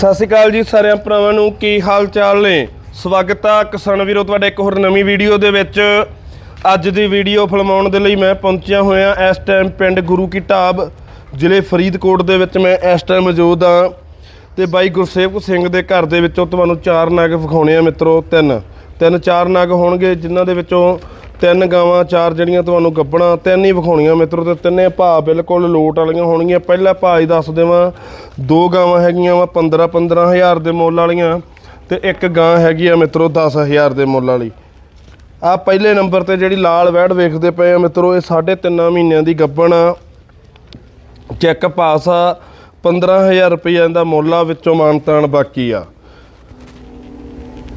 ਸਤਿ ਸ਼੍ਰੀ ਅਕਾਲ ਜੀ ਸਾਰਿਆਂ ਭਰਾਵਾਂ ਨੂੰ, ਕੀ ਹਾਲ ਚਾਲ ਨੇ? ਸਵਾਗਤ ਆ ਕਿਸਾਨ ਵੀਰੋ ਤੁਹਾਡੇ ਇੱਕ ਹੋਰ ਨਵੀਂ ਵੀਡੀਓ ਦੇ ਵਿੱਚ। ਅੱਜ ਦੀ ਵੀਡੀਓ ਫਿਲਮਾਉਣ ਦੇ ਲਈ ਮੈਂ ਪਹੁੰਚਿਆ ਹੋਇਆ ਇਸ ਟਾਈਮ ਪਿੰਡ ਗੁਰੂ ਕੀ ਢਾਬ, ਜ਼ਿਲ੍ਹੇ ਫਰੀਦਕੋਟ ਦੇ ਵਿੱਚ ਮੈਂ ਇਸ ਟਾਈਮ ਮੌਜੂਦ ਆ ਤੇ ਬਾਈ ਗੁਰਸੇਵਕ ਸਿੰਘ ਦੇ ਘਰ ਦੇ ਵਿੱਚੋਂ ਤੁਹਾਨੂੰ ਚਾਰ ਨਗ ਵਿਖਾਉਣੇ ਆ ਮਿੱਤਰੋ, ਤਿੰਨ। ਤਿੰਨ ਚਾਰ ਨਗ ਹੋਣਗੇ, ਜਿਨ੍ਹਾਂ ਦੇ ਵਿੱਚੋਂ ਤਿੰਨ ਗਾਵਾਂ, ਚਾਰ ਜਿਹੜੀਆਂ ਤੁਹਾਨੂੰ ਗੱਬਣਾ ਤਿੰਨ ਹੀ ਵਿਖਾਉਣੀਆਂ ਮਿੱਤਰੋ, ਤੇ ਤਿੰਨੇ ਭਾਅ ਬਿਲਕੁਲ ਲੋਟ ਵਾਲੀਆਂ ਹੋਣਗੀਆਂ। ਪਹਿਲਾ ਭਾਅ ਹੀ ਦੱਸ ਦੇਵਾਂ, ਦੋ ਗਾਵਾਂ ਹੈਗੀਆਂ ਵਾ 15 15000 ਦੇ ਮੁੱਲ ਵਾਲੀਆਂ, ਤੇ ਇੱਕ ਗਾਂ ਹੈਗੀ ਆ ਮਿੱਤਰੋ 10000 ਦੇ ਮੁੱਲ ਵਾਲੀ। ਆ ਪਹਿਲੇ ਨੰਬਰ ਤੇ ਜਿਹੜੀ ਲਾਲ ਵੈੜ ਵੇਖਦੇ ਪਏ ਆ ਮਿੱਤਰੋ, ਇਹ ਸਾਢੇ ਤਿੰਨਾਂ ਮਹੀਨਿਆਂ ਦੀ ਗੱਬਣ ਆ। ਚੈੱਕ ਪਾਸ ਆ 15000 ਰੁਪਏ ਦਾ ਮੁੱਲ ਆ, ਵਿੱਚੋਂ ਮਾਨਤਾਨ ਬਾਕੀ ਆ।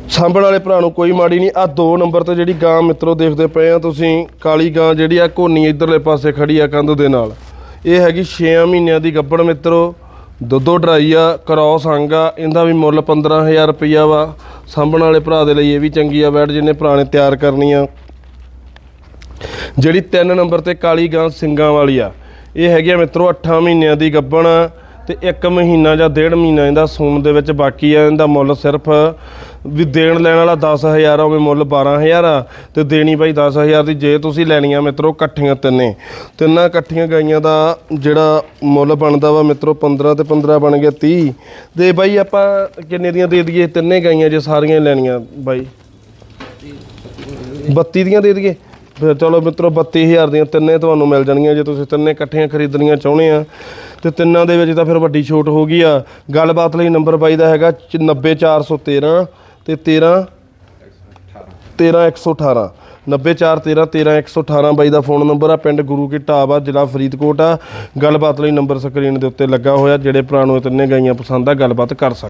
ਸਾਂਭਣ ਵਾਲੇ ਭਰਾ ਨੂੰ ਕੋਈ ਮਾੜੀ ਨਹੀਂ। ਆ ਦੋ ਨੰਬਰ ਤੇ ਜਿਹੜੀ ਗਾਂ ਮਿੱਤਰੋ ਦੇਖਦੇ ਪਏ ਆ ਤੁਸੀਂ, ਕਾਲੀ ਗਾਂ ਜਿਹੜੀ ਆ ਕੋਨੀ ਇਧਰਲੇ ਪਾਸੇ ਖੜੀ ਆ ਕੰਧ ਦੇ ਨਾਲ। ਇਹ ਹੈਗੀ 6 ਮਹੀਨਿਆਂ ਦੀ ਗੱਬੜ ਮਿੱਤਰੋ। ਦੁੱਧੋ ਡਰਾਈ ਆ ਕ੍ਰੋਸ ਅੰਗ ਆ, ਇਹਦਾ ਵੀ ਮੁੱਲ 15000 ਰੁਪਈਆ ਵਾ। ਸਾਂਭਣ ਵਾਲੇ ਭਰਾ ਦੇ ਲਈ ਇਹ ਵੀ ਚੰਗੀ ਆ ਬੈਡ ਜਿਹਨੇ ਭਰਾ ਨੇ ਤਿਆਰ ਕਰਨੀ ਆ ਜਿਹੜੀ 3 ਨੰਬਰ ਤੇ ਕਾਲੀ ਗਾਂ ਸਿੰਗਾਂ ਵਾਲੀ ਆ, ਇਹ ਹੈਗੀ ਆ ਮਿੱਤਰੋ 8 ਮਹੀਨਿਆਂ ਦੀ ਗੱਬਣ। ਆ ਤੇ 1 ਮਹੀਨਾ ਜਾਂ ਡੇਢ ਮਹੀਨਾ ਇਹਦਾ ਸੂਣ ਦੇ ਵਿੱਚ ਬਾਕੀ ਆ, ਇਹਦਾ ਮੁੱਲ ਸਿਰਫ ਵੀ ਦੇਣ ਲੈਣ ਵਾਲਾ 10000 ਆ ਉਵੇਂ ਮੁੱਲ 12000 ਆ, ਤੇ ਦੇਣੀ ਬਾਈ 10000 ਦੀ ਜੇ ਤੁਸੀਂ ਲੈਣੀਆਂ ਮਿੱਤਰੋ ਇਕੱਠੀਆਂ ਤਿੰਨੇ। ਤਿੰਨਾਂ ਇਕੱਠੀਆਂ ਗਾਈਆਂ ਦਾ ਜਿਹੜਾ ਮੁੱਲ ਬਣਦਾ ਵਾ ਮਿੱਤਰੋ 15 ਤੇ 15 ਬਣ ਗਿਆ 30 ਤੇ ਬਾਈ ਆਪਾਂ ਕਿੰਨੇ ਦੀਆਂ ਦੇ ਦਈਏ? ਤਿੰਨੇ ਗਾਈਆਂ ਜੇ ਸਾਰੀਆਂ ਹੀ ਲੈਣੀਆਂ ਬਾਈ। 32 ਦੀਆਂ ਦੇ ਦਈਏ? ਫਿਰ ਚਲੋ ਮਿੱਤਰੋ 32000 ਦੀਆਂ ਤਿੰਨੇ ਤੁਹਾਨੂੰ ਮਿਲ ਜਾਣਗੀਆਂ ਜੇ ਤੁਸੀਂ ਤਿੰਨੇ ਇਕੱਠੀਆਂ ਖਰੀਦਣੀਆਂ ਚਾਹੁੰਦੇ ਆ। ਤੇ ਤਿੰਨਾਂ ਦੇ ਵਿੱਚ ਤਾਂ ਫਿਰ ਵੱਡੀ ਛੋਟ ਹੋ ਗਈ ਆ। ਗੱਲਬਾਤ ਲਈ ਨੰਬਰ ਬਾਈ ਦਾ ਹੈਗਾ 90413 ਤੇ 13 13118 90413 13118 ਬਾਈ ਦਾ ਫੋਨ ਨੰਬਰ ਆ, ਪਿੰਡ ਗੁਰੂ ਕੀ ਢਾਬ ਆ, ਜ਼ਿਲ੍ਹਾ ਫਰੀਦਕੋਟ ਆ। ਗੱਲਬਾਤ ਲਈ ਨੰਬਰ ਸਕਰੀਨ ਦੇ ਉੱਤੇ ਲੱਗਾ ਹੋਇਆ, ਜਿਹੜੇ ਭਰਾ ਨੂੰ ਇਹ ਤਿੰਨੇ ਗਾਈਆਂ ਪਸੰਦ ਆ, ਗੱਲਬਾਤ ਕਰ ਸਕਦੇ